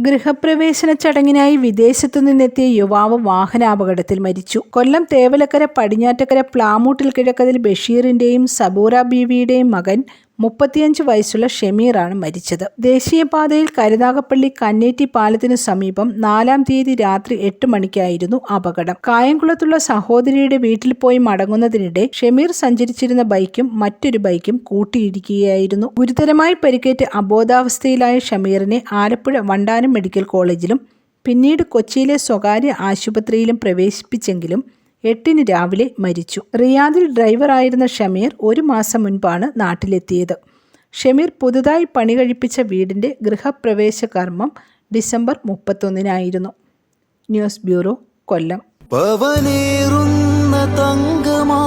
ഗൃഹപ്രവേശന ചടങ്ങിനായി വിദേശത്തു നിന്നെത്തിയ യുവാവ് വാഹനാപകടത്തിൽ മരിച്ചു. കൊല്ലം തേവലക്കര പടിഞ്ഞാറ്റക്കര പ്ലാമൂട്ടിൽ കിഴക്കതിൽ ബഷീറിന്റെയും സബൂറ ബീവിയുടെയും മകൻ മുപ്പത്തിയഞ്ച് വയസ്സുള്ള ഷമീറാണ് മരിച്ചത്. ദേശീയപാതയിൽ കരുനാഗപ്പള്ളി കന്നേറ്റി പാലത്തിന് സമീപം നാലാം തീയതി രാത്രി എട്ട് മണിക്കായിരുന്നു അപകടം. കായംകുളത്തുള്ള സഹോദരിയുടെ വീട്ടിൽ പോയി മടങ്ങുന്നതിനിടെ ഷമീർ സഞ്ചരിച്ചിരുന്ന ബൈക്കും മറ്റൊരു ബൈക്കും കൂട്ടിയിടിക്കുകയായിരുന്നു. ഗുരുതരമായി പരിക്കേറ്റ് അബോധാവസ്ഥയിലായ ഷമീറിനെ ആലപ്പുഴ വണ്ടാനം മെഡിക്കൽ കോളേജിലും പിന്നീട് കൊച്ചിയിലെ സ്വകാര്യ ആശുപത്രിയിലും പ്രവേശിപ്പിച്ചെങ്കിലും എട്ടിന് രാവിലെ മരിച്ചു. റിയാദിൽ ഡ്രൈവറായിരുന്ന ഷമീർ ഒരു മാസം മുൻപാണ് നാട്ടിലെത്തിയത്. ഷമീർ പുതുതായി പണി കഴിപ്പിച്ച വീടിന്റെ ഗൃഹപ്രവേശ കർമ്മം ഡിസംബർ മുപ്പത്തൊന്നിനായിരുന്നു. News bureau Kollam. പവനേറുന്ന തങ്കമാണു